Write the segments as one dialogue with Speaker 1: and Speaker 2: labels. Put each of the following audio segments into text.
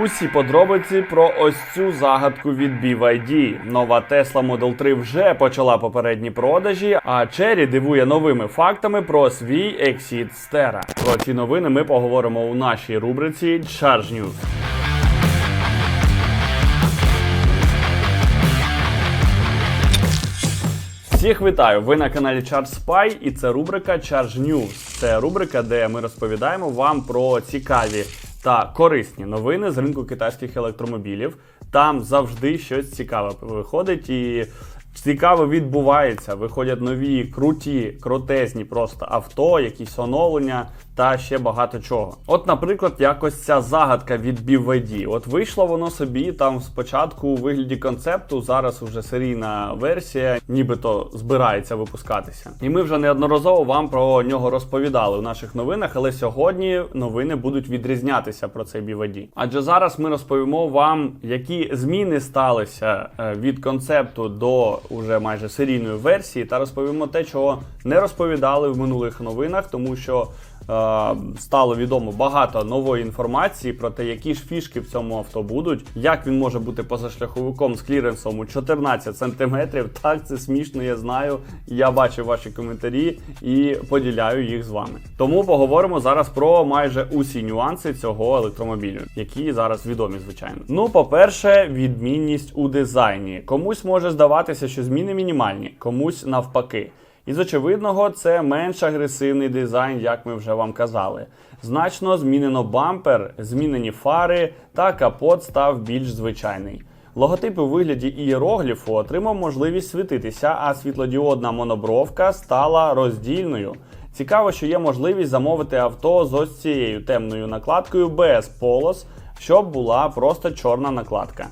Speaker 1: Усі подробиці про ось цю загадку від BYD. Нова Tesla Model 3 вже почала попередні продажі, а Cherry дивує новими фактами про свій Exit Stera. Про ці новини ми поговоримо у нашій рубриці Charge News. Всіх вітаю! Ви на каналі Charge Spy і це рубрика Charge News. Це рубрика, де ми розповідаємо вам про цікаві та корисні новини з ринку китайських електромобілів. Там завжди щось цікаве виходить і цікаве відбувається. Виходять нові круті, крутезні просто авто, якісь оновлення та ще багато чого. От, наприклад, якось ця загадка від BYD. От вийшло воно собі там спочатку у вигляді концепту. Зараз уже серійна версія, нібито збирається випускатися. І ми вже неодноразово вам про нього розповідали у наших новинах, але сьогодні новини будуть відрізнятися про цей BYD. Адже зараз ми розповімо вам, які зміни сталися е, від концепту до уже майже серійної версії, та розповімо те, чого не розповідали в минулих новинах, тому що. Е, Стало відомо багато нової інформації про те, які ж фішки в цьому авто будуть, як він може бути позашляховиком з кліренсом у 14 см. Так, це смішно, я знаю. Я бачив ваші коментарі і поділяю їх з вами. Тому поговоримо зараз про майже усі нюанси цього електромобілю, які зараз відомі, звичайно. Ну, по-перше, відмінність у дизайні. Комусь може здаватися, що зміни мінімальні, комусь навпаки. Із очевидного, це менш агресивний дизайн, як ми вже вам казали. Значно змінено бампер, змінені фари та капот став більш звичайний. Логотип у вигляді ієрогліфу отримав можливість світитися, а світлодіодна монобровка стала роздільною. Цікаво, що є можливість замовити авто з ось цією темною накладкою без полос, щоб була просто чорна накладка.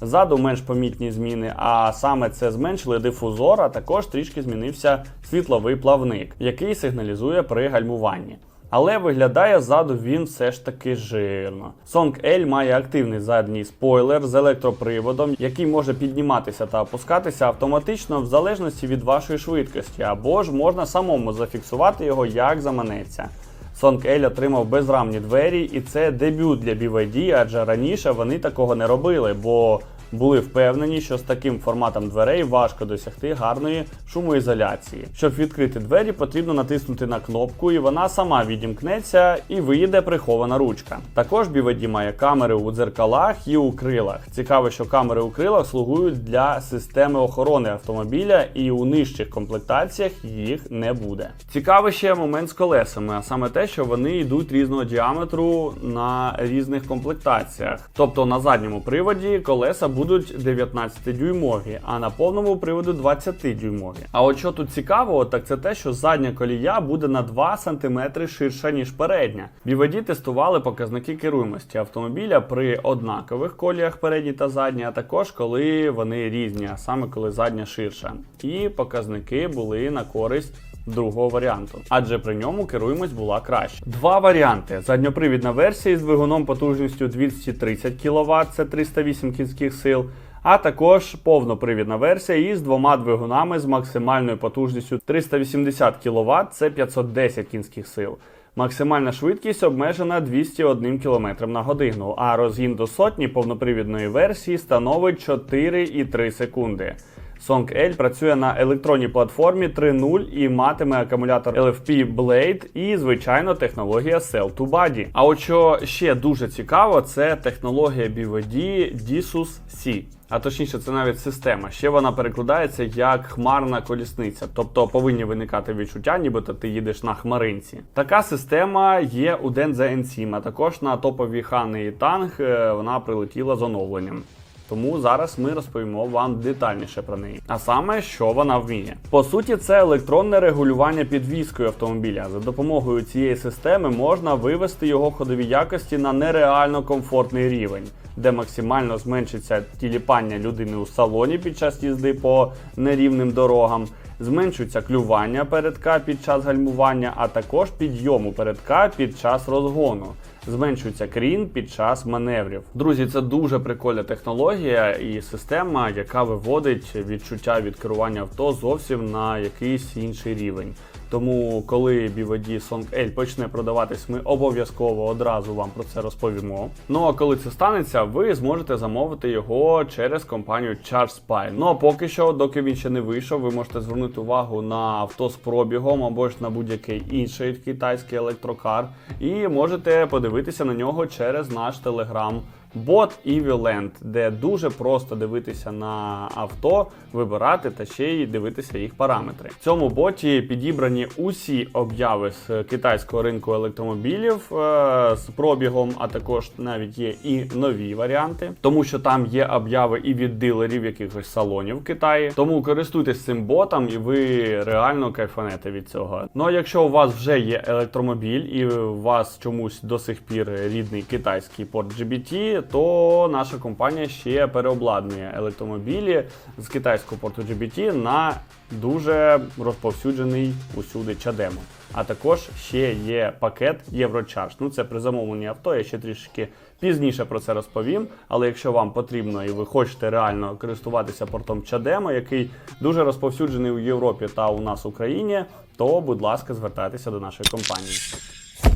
Speaker 1: Ззаду менш помітні зміни, а саме це зменшили дифузор, а також трішки змінився світловий плавник, який сигналізує при гальмуванні. Але виглядає ззаду він все ж таки жирно. Song L має активний задній спойлер з електроприводом, який може підніматися та опускатися автоматично в залежності від вашої швидкості, або ж можна самому зафіксувати його як заманеться. Song Ель отримав безрамні двері, і це дебют для BYD, адже раніше вони такого не робили, бо були впевнені, що з таким форматом дверей важко досягти гарної шумоізоляції. Щоб відкрити двері, потрібно натиснути на кнопку, і вона сама відімкнеться і виїде прихована ручка. Також BYD має камери у дзеркалах і у крилах. Цікаво, що камери у крилах слугують для системи охорони автомобіля, і у нижчих комплектаціях їх не буде. Цікавий ще момент з колесами, а саме те, що вони йдуть різного діаметру на різних комплектаціях. Тобто на задньому приводі колеса 19-дюймові, а на повному приводу 20-дюймові. А от що тут цікаво, так це те, що задня колія буде на 2 см ширша, ніж передня. BYD тестували показники керуємості автомобіля при однакових коліях передній та задній, а також коли вони різні, а саме коли задня ширша. І показники були на користь другого варіанту, адже при ньому керуємость була краще. Два варіанти: задньопривідна версія з двигуном потужністю 230 кВт, це 308 кінських сил. А також повнопривідна версія із двома двигунами з максимальною потужністю 380 кВт, це 510 кінських сил. Максимальна швидкість обмежена 201 км на годину, а розгін до сотні повнопривідної версії становить 4,3 секунди. Song L працює на електронній платформі 3.0 і матиме акумулятор LFP Blade і, звичайно, технологія Cell to Body. А от що ще дуже цікаво, це технологія BYD Disus C. А точніше, це навіть система. Ще вона перекладається як хмарна колісниця, тобто повинні виникати відчуття, нібито ти їдеш на хмаринці. Така система є у Denza N7, а також на топові Хани і Танг е, вона прилетіла з оновленням. Тому зараз ми розповімо вам детальніше про неї. А саме, що вона вміє. По суті, це електронне регулювання підвіскою автомобіля. За допомогою цієї системи можна вивести його ходові якості на нереально комфортний рівень, де максимально зменшиться тіліпання людини у салоні під час їзди по нерівним дорогам. Зменшується клювання передка під час гальмування, а також підйому передка під час розгону. Зменшується крін під час маневрів. Друзі, це дуже прикольна технологія і система, яка виводить відчуття від керування авто зовсім на якийсь інший рівень. Тому, коли BYD Song L почне продаватись, ми обов'язково одразу вам про це розповімо. Ну а коли це станеться, ви зможете замовити його через компанію ChargeSpy. Ну а поки що, доки він ще не вийшов, ви можете звернути увагу на авто з пробігом або ж на будь-який інший китайський електрокар, і можете подивитися на нього через наш телеграм. Бот EVLand, де дуже просто дивитися на авто, вибирати та ще й дивитися їх параметри. В цьому боті підібрані усі обяви з китайського ринку електромобілів е, з пробігом, а також навіть є і нові варіанти, тому що там є обяви і від дилерів якихось салонів в Китаї. Тому користуйтесь цим ботом, і ви реально кайфанете від цього. Ну а якщо у вас вже є електромобіль і у вас чомусь до сих пір рідний китайський порт GBT, то наша компанія ще переобладнує електромобілі з китайського порту GBT на дуже розповсюджений усюди чадемо. А також ще є пакет Єврочарж. Ну це при замовленні авто. Я ще трішки пізніше про це розповім. Але якщо вам потрібно і ви хочете реально користуватися портом Чадемо, який дуже розповсюджений у Європі та у нас в Україні, то будь ласка, звертайтеся до нашої компанії.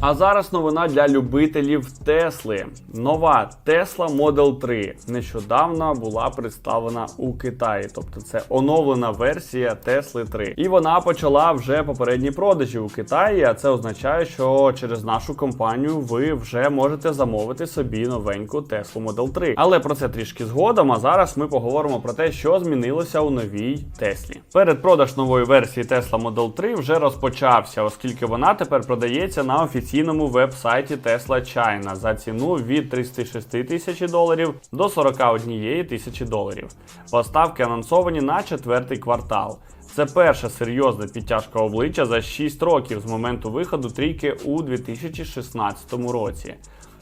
Speaker 1: А зараз новина для любителів Тесли. Нова Tesla Model 3 нещодавно була представлена у Китаї, тобто це оновлена версія Tesla 3. І вона почала вже попередні продажі у Китаї. А це означає, що через нашу компанію ви вже можете замовити собі новеньку Tesla Model 3. Але про це трішки згодом. А зараз ми поговоримо про те, що змінилося у новій Теслі. Передпродаж нової версії Tesla Model 3 вже розпочався, оскільки вона тепер продається на офіційному веб-сайті Tesla China за ціну від 36 тисяч доларів до 41 тисячі доларів. Поставки анонсовані на четвертий квартал. Це перша серйозна підтяжка обличчя за 6 років з моменту виходу трійки у 2016 році.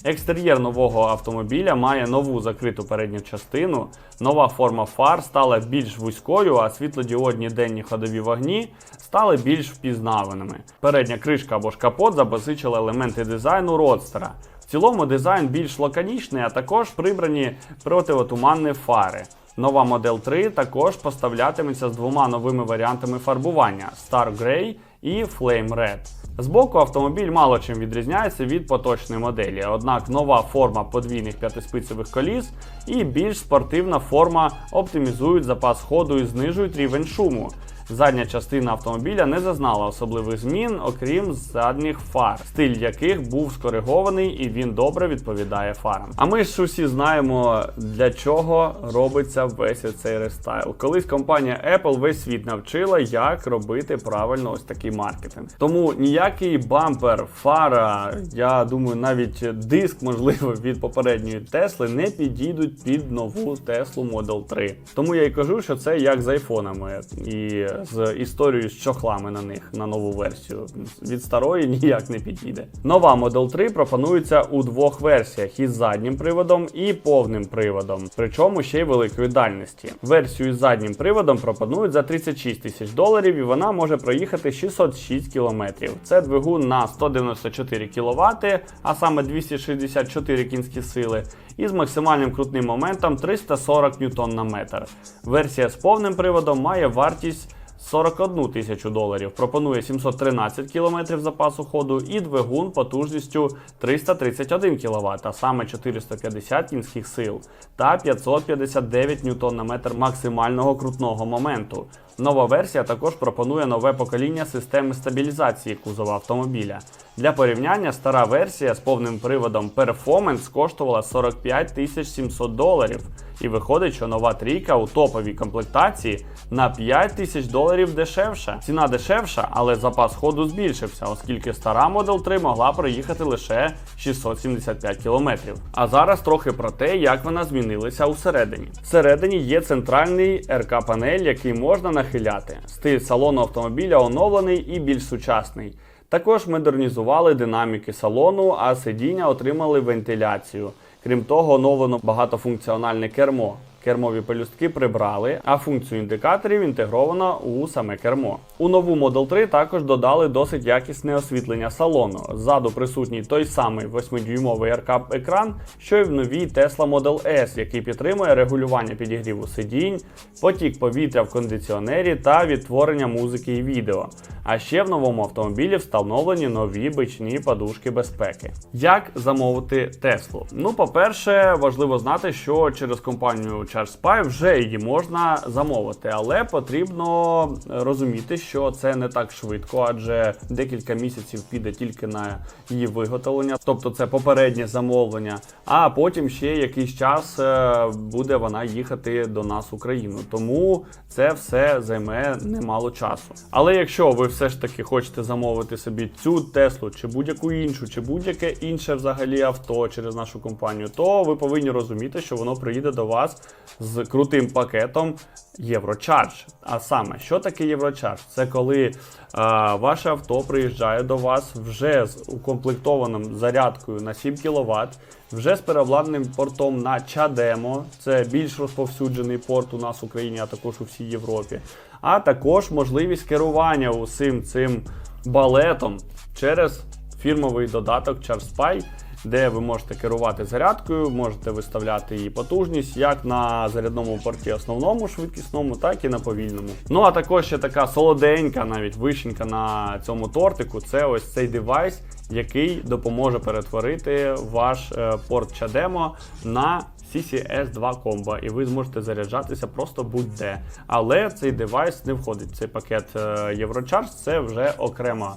Speaker 1: Екстер'єр нового автомобіля має нову закриту передню частину. Нова форма фар стала більш вузькою, а світлодіодні денні ходові вогні стали більш впізнаваними. Передня кришка або ж капот запозичила елементи дизайну родстера. В цілому дизайн більш лаконічний, а також прибрані противотуманні фари. Нова Model 3 також поставлятиметься з двома новими варіантами фарбування Star Grey і Flame Red. Збоку автомобіль мало чим відрізняється від поточної моделі, однак нова форма подвійних п'ятиспицевих коліс і більш спортивна форма оптимізують запас ходу і знижують рівень шуму. Задня частина автомобіля не зазнала особливих змін, окрім задніх фар, стиль яких був скоригований і він добре відповідає фарам. А ми ж усі знаємо, для чого робиться весь цей рестайл. Колись компанія Apple весь світ навчила, як робити правильно ось такий маркетинг. Тому ніякий бампер, фара, я думаю, навіть диск, можливо, від попередньої Тесли не підійдуть під нову Tesla Model 3. Тому я й кажу, що це як з айфонами і з історією з чохлами на них на нову версію. Від старої ніяк не підійде. Нова Model 3 пропонується у двох версіях із заднім приводом і повним приводом, причому ще й великої дальності. Версію з заднім приводом пропонують за 36 тисяч доларів, і вона може проїхати 606 кілометрів. Це двигун на 194 кВт, а саме 264 кінські сили, і з максимальним крутним моментом 340 ньютон на метр. Версія з повним приводом має вартість. 41 тисячу доларів. Пропонує 713 км запасу ходу і двигун потужністю 331 кВт, а саме 450 кінських сил та 559 Нм максимального крутного моменту. Нова версія також пропонує нове покоління системи стабілізації кузова автомобіля. Для порівняння стара версія з повним приводом Performance коштувала 45 700 доларів. І виходить, що нова трійка у топовій комплектації на 5 тисяч доларів дешевша. Ціна дешевша, але запас ходу збільшився, оскільки стара Model 3 могла проїхати лише 675 кілометрів. А зараз трохи про те, як вона змінилася усередині. Всередині є центральний РК-панель, який можна нахиляти. Стиль салону автомобіля оновлений і більш сучасний. Також модернізували динаміки салону, а сидіння отримали вентиляцію. Крім того, оновлено багатофункціональне кермо. Кермові пелюстки прибрали, а функцію індикаторів інтегровано у саме кермо. У нову Model 3 також додали досить якісне освітлення салону. Ззаду присутній той самий 8-дюймовий RCAP екран, що й в новій Tesla Model S, який підтримує регулювання підігріву сидінь, потік повітря в кондиціонері та відтворення музики і відео. А ще в новому автомобілі встановлені нові бичні подушки безпеки. Як замовити Теслу? Ну, по-перше, важливо знати, що через компанію ChargeSpy вже її можна замовити, але потрібно розуміти, що це не так швидко, адже декілька місяців піде тільки на її виготовлення, тобто це попереднє замовлення. А потім ще якийсь час е, буде вона їхати до нас в Україну. Тому це все займе немало часу. Але якщо ви все ж таки хочете замовити собі цю Теслу, чи будь-яку іншу, чи будь-яке інше взагалі авто через нашу компанію, то ви повинні розуміти, що воно приїде до вас з крутим пакетом Єврочардж. А саме, що таке Єврочардж? Це коли а, ваше авто приїжджає до вас вже з укомплектованим зарядкою на 7 кВт, вже з переобладнаним портом на Чадемо, це більш розповсюджений порт у нас в Україні, а також у всій Європі. А також можливість керування усім цим балетом через фірмовий додаток ChargeSpy, де ви можете керувати зарядкою, можете виставляти її потужність як на зарядному порті основному швидкісному, так і на повільному. Ну а також ще така солоденька, навіть вишенька на цьому тортику. Це ось цей девайс, який допоможе перетворити ваш е, порт CHAdeMO на CCS2 комбо, і ви зможете заряджатися просто будь-де. Але цей девайс не входить цей пакет е, Eurocharge, це вже окрема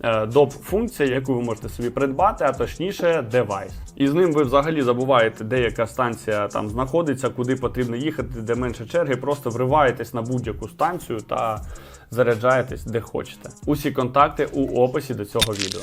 Speaker 1: е, доп функція, яку ви можете собі придбати, а точніше девайс. І з ним ви взагалі забуваєте, де яка станція там знаходиться, куди потрібно їхати, де менше черги. Просто вриваєтесь на будь-яку станцію та заряджаєтесь де хочете. Усі контакти у описі до цього відео.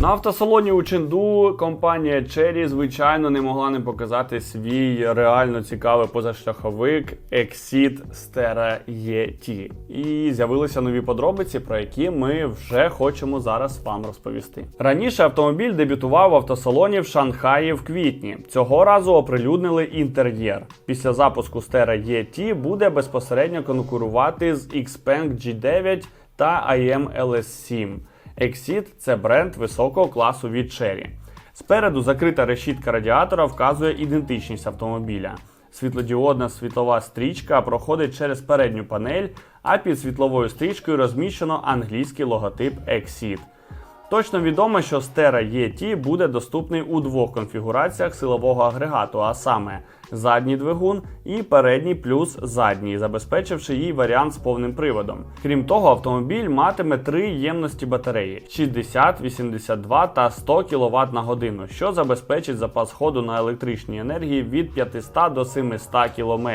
Speaker 1: На автосалоні у Ченду компанія Cherry, звичайно, не могла не показати свій реально цікавий позашляховик Exit Stera ET. І з'явилися нові подробиці, про які ми вже хочемо зараз вам розповісти. Раніше автомобіль дебютував в автосалоні в Шанхаї в квітні. Цього разу оприлюднили інтер'єр. Після запуску Stera ET буде безпосередньо конкурувати з Xpeng G9 та IM LS7. Exit – це бренд високого класу від Cherry. Спереду закрита решітка радіатора вказує ідентичність автомобіля. Світлодіодна світлова стрічка проходить через передню панель, а під світловою стрічкою розміщено англійський логотип Exit. Точно відомо, що Stera ET буде доступний у двох конфігураціях силового агрегату, а саме задній двигун і передній плюс задній, забезпечивши їй варіант з повним приводом. Крім того, автомобіль матиме три ємності батареї: 60, 82 та 100 кВт на годину, що забезпечить запас ходу на електричній енергії від 500 до 700 км.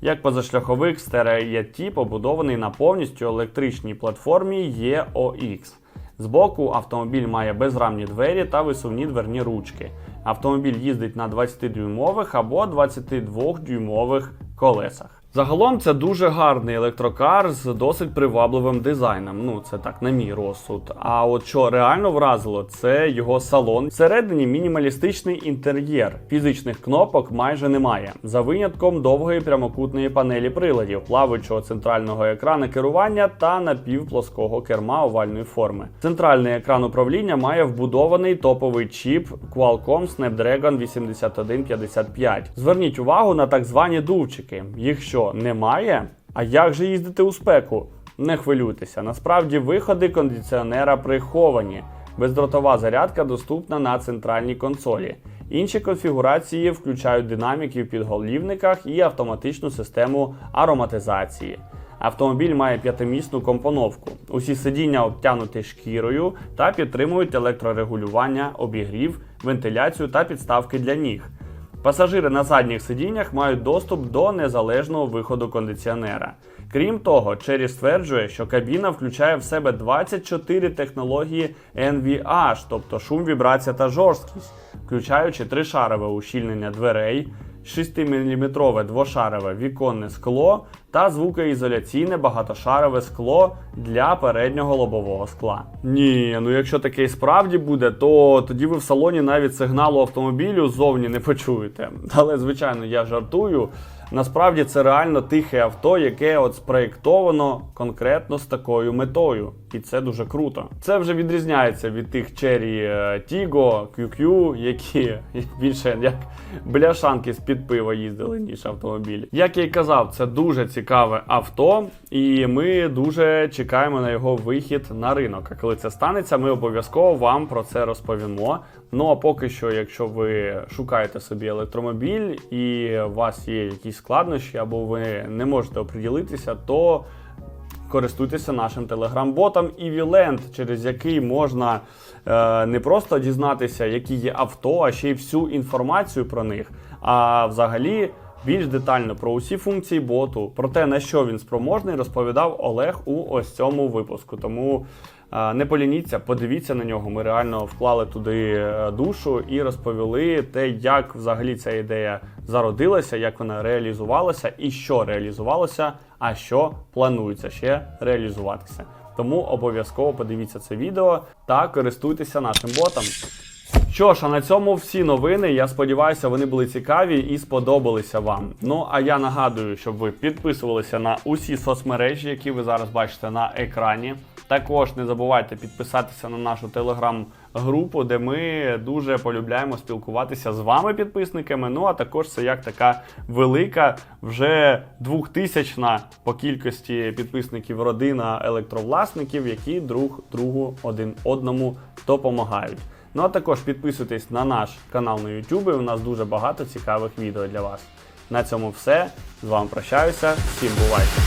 Speaker 1: Як позашляховик Stera ET побудований на повністю електричній платформі EOX. Збоку автомобіль має безрамні двері та висувні дверні ручки. Автомобіль їздить на 20-дюймових або 22-дюймових колесах. Загалом це дуже гарний електрокар з досить привабливим дизайном. Ну, це так, на мій розсуд. А от що реально вразило, це його салон. Всередині мінімалістичний інтер'єр. Фізичних кнопок майже немає. За винятком довгої прямокутної панелі приладів, плаваючого центрального екрану керування та напівплоского керма овальної форми. Центральний екран управління має вбудований топовий чіп Qualcomm Snapdragon 8155. Зверніть увагу на так звані дувчики. Їх що немає? А як же їздити у спеку? Не хвилюйтеся. Насправді виходи кондиціонера приховані. Бездротова зарядка доступна на центральній консолі. Інші конфігурації включають динаміки в підголівниках і автоматичну систему ароматизації. Автомобіль має п'ятимісну компоновку. Усі сидіння обтянуті шкірою та підтримують електрорегулювання, обігрів, вентиляцію та підставки для ніг. Пасажири на задніх сидіннях мають доступ до незалежного виходу кондиціонера. Крім того, Черрі стверджує, що кабіна включає в себе 24 технології NVH, тобто шум, вібрація та жорсткість, включаючи тришарове ущільнення дверей, 6-мм двошарове віконне скло та звукоізоляційне багатошарове скло для переднього лобового скла. Ні, ну якщо таке і справді буде, то тоді ви в салоні навіть сигналу автомобілю ззовні не почуєте. Але звичайно, я жартую. Насправді це реально тихе авто, яке от спроєктовано конкретно з такою метою. І це дуже круто. Це вже відрізняється від тих Cherry е, Tiggo, QQ, які більше як бляшанки з-під пива їздили, ніж автомобілі. Як я й казав, це дуже цікаве авто, і ми дуже чекаємо на його вихід на ринок. А коли це станеться, ми обов'язково вам про це розповімо. Ну а поки що, якщо ви шукаєте собі електромобіль і у вас є якісь складнощі, або ви не можете оприділитися, то користуйтеся нашим телеграм-ботом EVLand, через який можна е, не просто дізнатися, які є авто, а ще й всю інформацію про них. А взагалі більш детально про усі функції боту, про те, на що він спроможний, розповідав Олег у ось цьому випуску. Тому не полініться, подивіться на нього. Ми реально вклали туди е, душу і розповіли те, як взагалі ця ідея зародилася, як вона реалізувалася і що реалізувалося, а що планується ще реалізуватися. Тому обов'язково подивіться це відео та користуйтеся нашим ботом. Що ж, а на цьому всі новини. Я сподіваюся, вони були цікаві і сподобалися вам. Ну а я нагадую, щоб ви підписувалися на усі соцмережі, які ви зараз бачите на екрані. Також не забувайте підписатися на нашу телеграм-групу, де ми дуже полюбляємо спілкуватися з вами, підписниками. Ну а також це як така велика, вже двохтисячна по кількості підписників родина електровласників, які друг другу один одному допомагають. Ну а також підписуйтесь на наш канал на YouTube, у нас дуже багато цікавих відео для вас. На цьому все. З вами прощаюся. Всім бувайте!